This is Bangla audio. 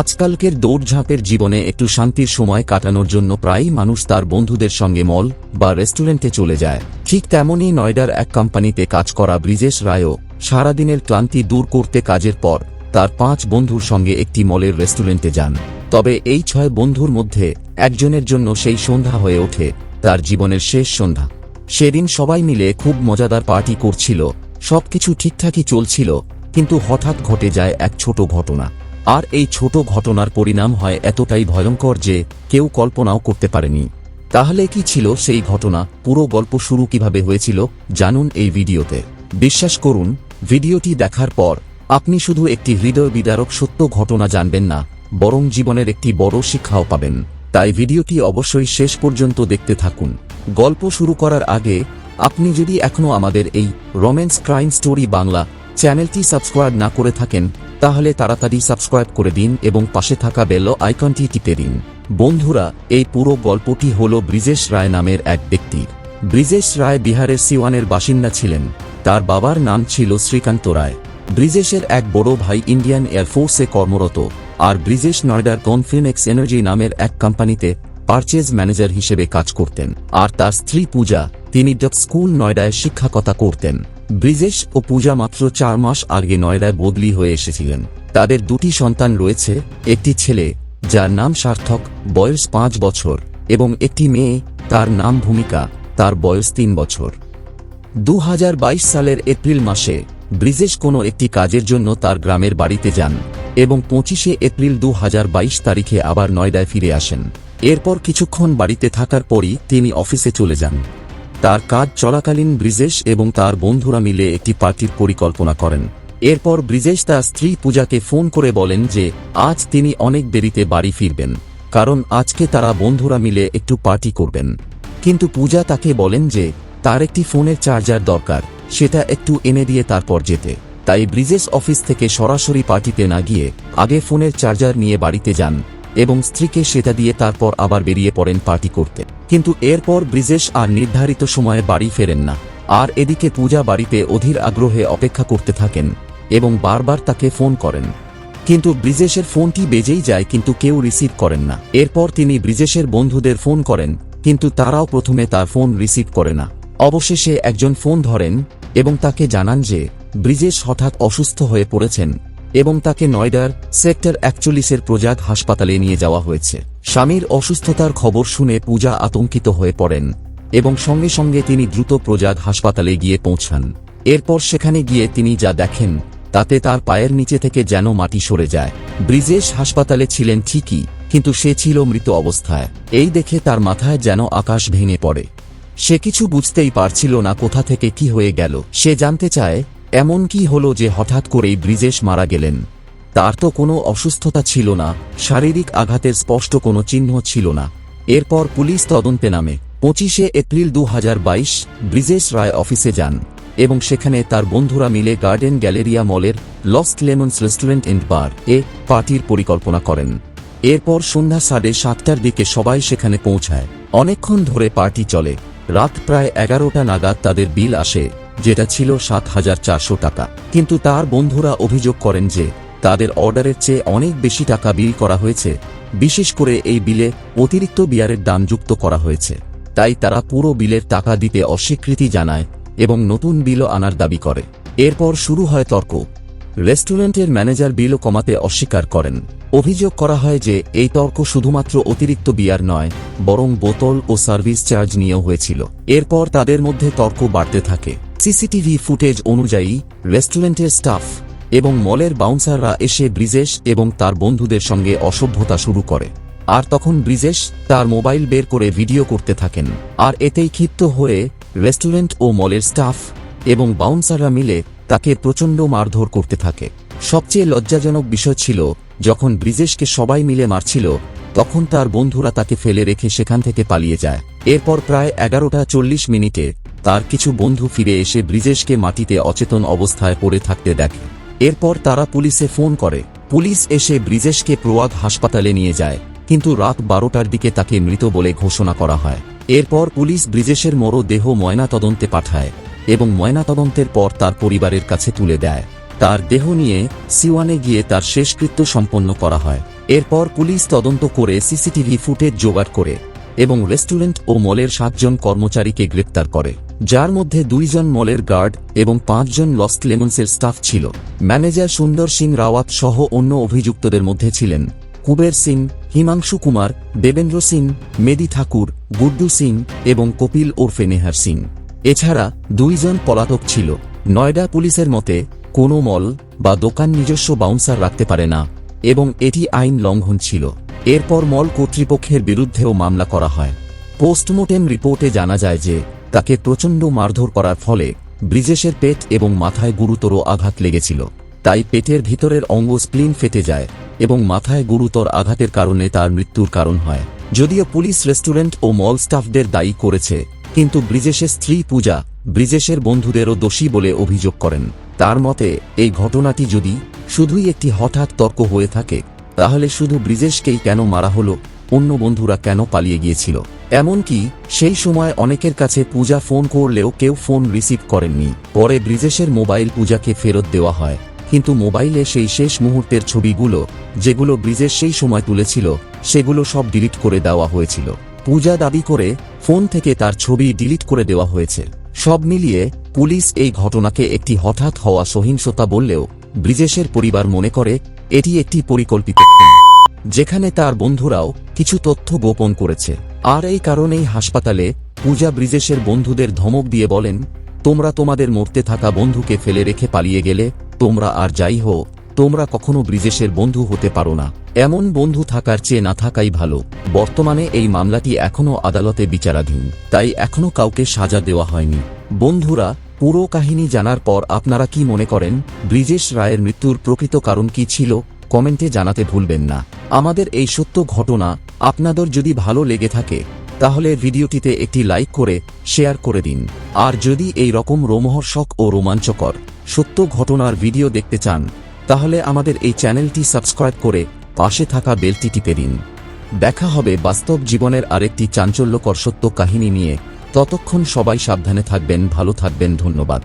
আজকালকের দৌড়ঝাঁপের জীবনে একটু শান্তির সময় কাটানোর জন্য প্রায়ই মানুষ তার বন্ধুদের সঙ্গে মল বা রেস্টুরেন্টে চলে যায়। ঠিক তেমনই নয়ডার এক কোম্পানিতে কাজ করা ব্রিজেশ রায়ও সারাদিনের ক্লান্তি দূর করতে কাজের পর তার পাঁচ বন্ধুর সঙ্গে একটি মলের রেস্টুরেন্টে যান। তবে এই ছয় বন্ধুর মধ্যে একজনের জন্য সেই সন্ধ্যা হয়ে ওঠে, তার জীবনের শেষ সন্ধ্যা। সেদিন সবাই মিলে খুব মজাদার পার্টি করছিল, সবকিছু ঠিকঠাকই চলছিল, কিন্তু হঠাৎ ঘটে যায় এক ছোট ঘটনা। আর এই ছোট ঘটনার পরিণাম হয় এতটাই ভয়ঙ্কর যে কেউ কল্পনাও করতে পারেনি। তাহলে কি ছিল সেই ঘটনা? পুরো গল্প শুরু কীভাবে হয়েছিল? জানুন এই ভিডিওতে। বিশ্বাস করুন, ভিডিওটি দেখার পর আপনি শুধু একটি হৃদয় বিদারক সত্য ঘটনা জানবেন না, বরং জীবনের একটি বড় শিক্ষাও পাবেন। তাই ভিডিওটি অবশ্যই শেষ পর্যন্ত দেখতে থাকুন। গল্প শুরু করার আগে আপনি যদি এখনও আমাদের এই রোম্যান্স ক্রাইম স্টোরি বাংলা চ্যানেলটি সাবস্ক্রাইব না করে থাকেন, তাহলে তাড়াতাড়ি সাবস্ক্রাইব করে দিন এবং পাশে থাকা বেল আইকনটি টিপে দিন। বন্ধুরা, এই পুরো গল্পটি হল ব্রিজেশ রায় নামের এক ব্যক্তির। ব্রিজেশ রায় বিহারের সিওয়ানের বাসিন্দা ছিলেন। তার বাবার নাম ছিল শ্রীকান্ত রায়। ব্রিজেশের এক বড় ভাই ইন্ডিয়ান এয়ারফোর্সে কর্মরত, আর ব্রিজেশ নয়ডার কনফিনেক্স এনার্জি নামের এক কোম্পানিতে পারচেজ ম্যানেজার হিসেবে কাজ করতেন। আর তার স্ত্রী পূজা, তিনি ডক স্কুল নয়ডায় শিক্ষকতা করতেন। ব্রিজেশ ও পূজা মাত্র চার মাস আগে নয়ডায় বদলি হয়ে এসেছিলেন। তাদের দুটি সন্তান রয়েছে, একটি ছেলে, যার নাম সার্থক, বয়স পাঁচ বছর, এবং একটি মেয়ে, তার নাম ভূমিকা, তার বয়স তিন বছর। দু হাজার বাইশ সালের এপ্রিল মাসে, ব্রিজেশ কোনো একটি কাজের জন্য তার গ্রামের বাড়িতে যান, এবং পঁচিশে এপ্রিল দু হাজার বাইশ তারিখে আবার নয়ডায় ফিরে আসেন। এরপর কিছুক্ষণ বাড়িতে থাকার পরই তিনি অফিসে চলে যান। তার কাজ চলাকালীন ব্রিজেশ এবং তার বন্ধুরা মিলে একটি পার্টির পরিকল্পনা করেন। এরপর ব্রিজেশ তার স্ত্রী পূজাকে ফোন করে বলেন যে, আজ তিনি অনেক দেরিতে বাড়ি ফিরবেন, কারণ আজকে তারা বন্ধুরা মিলে একটু পার্টি করবেন। কিন্তু পূজা তাকে বলেন যে, তার একটি ফোনের চার্জার দরকার, সেটা একটু এনে দিয়ে তারপর যেতে। তাই ব্রিজেস অফিস থেকে সরাসরি পার্টিতে না গিয়ে আগে ফোনের চার্জার নিয়ে বাড়িতে যান। এবং স্ত্রীকে সেটা দিয়ে তারপর আবার বেরিয়ে পড়েন পার্টি করতে। কিন্তু এরপর ব্রিজেশ আর নির্ধারিত সময়ে বাড়ি ফেরেন না। আর এদিকে পূজা বাড়িতে অধীর আগ্রহে অপেক্ষা করতে থাকেন এবং বারবার তাকে ফোন করেন। কিন্তু ব্রিজেশের ফোনটি বেজেই যায় কিন্তু কেউ রিসিভ করেন না। এরপর তিনি ব্রিজেশের বন্ধুদের ফোন করেন, কিন্তু তারাও প্রথমে তার ফোন রিসিভ করে না। অবশেষে একজন ফোন ধরেন এবং তাকে জানান যে, ব্রিজেশ হঠাৎ অসুস্থ হয়ে পড়েছেন। এবং তাকে নয়ডার সেক্টর একচল্লিশের প্রজাগ হাসপাতালে নিয়ে যাওয়া হয়েছে। স্বামীর অসুস্থতার খবর শুনে পূজা আতঙ্কিত হয়ে পড়েন এবং সঙ্গে সঙ্গে তিনি দ্রুত প্রজাগ হাসপাতালে গিয়ে পৌঁছান। এরপর সেখানে গিয়ে তিনি যা দেখেন, তাতে তার পায়ের নিচে থেকে যেন মাটি সরে যায়। ব্রিজেশ হাসপাতালে ছিলেন ঠিকই, কিন্তু সে ছিল মৃত অবস্থায়। এই দেখে তার মাথায় যেন আকাশ ভেঙে পড়ে। সে কিছু বুঝতেই পারছিল না কোথা থেকে কি হয়ে গেল। সে জানতে চায় এমন কি হলো যে হঠাৎ করেই ব্রিজেশ মারা গেলেন? তার তো কোনো অসুস্থতা ছিল না, শারীরিক আঘাতের স্পষ্ট কোনো চিহ্ন ছিল না। এরপর পুলিশ তদন্তে নামে। পঁচিশে এপ্রিল দু হাজার বাইশ, ব্রিজেশ রায় অফিসে যান এবং সেখানে তার বন্ধুরা মিলে গার্ডেন গ্যালেরিয়া মলের Lost Lemons restaurant and bar এ পার্টির পরিকল্পনা করেন। এরপর সন্ধ্যা সাড়ে সাতটার দিকে সবাই সেখানে পৌঁছায়। অনেকক্ষণ ধরে পার্টি চলে। রাত প্রায় এগারোটা নাগাদ তাদের বিল আসে। যেটা ছিল সাত হাজার চারশো টাকা। কিন্তু তার বন্ধুরা অভিযোগ করেন যে, তাদের অর্ডারের চেয়ে অনেক বেশি টাকা বিল করা হয়েছে, বিশেষ করে এই বিলে অতিরিক্ত বিয়ারের দাম যুক্ত করা হয়েছে। তাই তারা পুরো বিলের টাকা দিতে অস্বীকৃতি জানায় এবং নতুন বিলও আনার দাবি করে। এরপর শুরু হয় তর্ক। রেস্টুরেন্টের ম্যানেজার বিলও কমাতে অস্বীকার করেন। অভিযোগ করা হয় যে, এই তর্ক শুধুমাত্র অতিরিক্ত বিয়ার নয়, বরং বোতল ও সার্ভিস চার্জ নিয়েও হয়েছিল। এরপর তাদের মধ্যে তর্ক বাড়তে থাকে। সিসিটিভি ফুটেজ অনুযায়ী, রেস্টুরেন্টের স্টাফ এবং মলের বাউন্সাররা এসে ব্রিজেশ এবং তার বন্ধুদের সঙ্গে অসভ্যতা শুরু করে। আর তখন ব্রিজেশ তার মোবাইল বের করে ভিডিও করতে থাকেন। আর এতেই ক্ষিপ্ত হয়ে রেস্টুরেন্ট ও মলের স্টাফ এবং বাউন্সাররা মিলে তাকে প্রচণ্ড মারধর করতে থাকে। সবচেয়ে লজ্জাজনক বিষয় ছিল, যখন ব্রিজেশকে সবাই মিলে মারছিল, তখন তার বন্ধুরা তাকে ফেলে রেখে সেখান থেকে পালিয়ে যায়। এরপর প্রায় এগারোটা চল্লিশ মিনিটে তার কিছু বন্ধু ফিরে এসে ব্রিজেশকে মাটিতে অচেতন অবস্থায় পড়ে থাকতে দেখে। এরপর তারা পুলিশে ফোন করে। পুলিশ এসে ব্রিজেশকে প্রয়াগ হাসপাতালে নিয়ে যায়, কিন্তু রাত বারোটার দিকে তাকে মৃত বলে ঘোষণা করা হয়। এরপর পুলিশ ব্রিজেশের মরো দেহ ময়না তদন্তে পাঠায় এবং ময়না তদন্তের পর তার পরিবারের কাছে তুলে দেয়। তার দেহ নিয়ে সিওয়ানে গিয়ে তার শেষকৃত্য সম্পন্ন করা হয়। এরপর পুলিশ তদন্ত করে সিসিটিভি ফুটেজ জোগাড় করে। এবং রেস্টুরেন্ট ও মলের সাতজন কর্মচারীকে গ্রেপ্তার করে, যার মধ্যে দুইজন মলের গার্ড এবং পাঁচজন লস্ট লেমন্সের স্টাফ ছিল। ম্যানেজার সুন্দর সিং রাওয়াত সহ অন্য অভিযুক্তদের মধ্যে ছিলেন কুবের সিং, হিমাংশু কুমার, দেবেন্দ্র সিং, মেদি ঠাকুর, গুড্ডু সিং এবং কপিল ওরফে নেহার সিং। এছাড়া দুইজন পলাতক ছিল। নয়ডা পুলিশের মতে, কোনো মল বা দোকান নিজস্ব বাউন্সার রাখতে পারে না এবং এটি আইন লঙ্ঘন ছিল। এরপর মল কর্তৃপক্ষের বিরুদ্ধেও মামলা করা হয়। পোস্টমর্টেম রিপোর্টে জানা যায় যে, তাকে প্রচণ্ড মারধর করার ফলে ব্রিজেশের পেট এবং মাথায় গুরুতর আঘাত লেগেছিল। তাই পেটের ভিতরের অঙ্গ স্প্লিন ফেটে যায় এবং মাথায় গুরুতর আঘাতের কারণে তার মৃত্যুর কারণ হয়। যদিও পুলিশ রেস্টুরেন্ট ও মল স্টাফদের দায়ী করেছে, কিন্তু ব্রিজেশের স্ত্রী পূজা ব্রিজেশের বন্ধুদেরও দোষী বলে অভিযোগ করেন। তার মতে, এই ঘটনাটি যদি শুধুই একটি হঠাৎ তর্ক হয়ে থাকে তাহলে শুধু ব্রিজেশকেই কেন মারা হলো? অন্য বন্ধুরা কেন পালিয়ে গিয়েছিল? এমনকি সেই সময় অনেকের কাছে পূজা ফোন করলেও কেউ ফোন রিসিভ করেননি। পরে ব্রিজেশের মোবাইল পূজাকে ফেরত দেওয়া হয়। কিন্তু মোবাইলে সেই শেষ মুহূর্তের ছবিগুলো, যেগুলো ব্রিজেশ সেই সময় তুলেছিল, সেগুলো সব ডিলিট করে দেওয়া হয়েছিল। পূজা দাবি করে ফোন থেকে তার ছবি ডিলিট করে দেওয়া হয়েছে। সব মিলিয়ে পুলিশ এই ঘটনাকে একটি হঠাৎ হওয়া সহিংসতা বললেও ব্রিজেশের পরিবার মনে করে এটি একটি পরিকল্পিত যেখানে তার বন্ধুরাও কিছু তথ্য গোপন করেছে। আর এই কারণেই হাসপাতালে পূজা ব্রিজেশের বন্ধুদের ধমক দিয়ে বলেন, তোমরা তোমাদের মরতে থাকা বন্ধুকে ফেলে রেখে পালিয়ে গেলে তোমরা আর যাই হো তোমরা কখনো ব্রিজেশের বন্ধু হতে পারো না। এমন বন্ধু থাকার চেয়ে না থাকাই ভালো। বর্তমানে এই মামলাটি এখনও আদালতে বিচারাধীন, তাই এখনও কাউকে সাজা দেওয়া হয়নি। বন্ধুরা পুরো কাহিনী জানার পর আপনারা কি মনে করেন, ব্রিজেশ রায়ের মৃত্যুর প্রকৃত কারণ কি ছিল? কমেন্টে জানাতে ভুলবেন না। আমাদের এই সত্য ঘটনা আপনাদের যদি ভালো লেগে থাকে, তাহলে ভিডিওটিতে একটি লাইক করে, শেয়ার করে দিন। আর যদি এই রকম রোমহর্ষক ও রোমাঞ্চকর সত্য ঘটনার ভিডিও দেখতে চান, তাহলে আমাদের এই চ্যানেলটি সাবস্ক্রাইব করে পাশে থাকা বেলটি টিপে দিন। দেখা হবে বাস্তব জীবনের আরেকটি চাঞ্চল্যকর সত্য কাহিনী নিয়ে। ততক্ষণ সবাই সাবধানে থাকবেন ভালো থাকবেন ধন্যবাদ।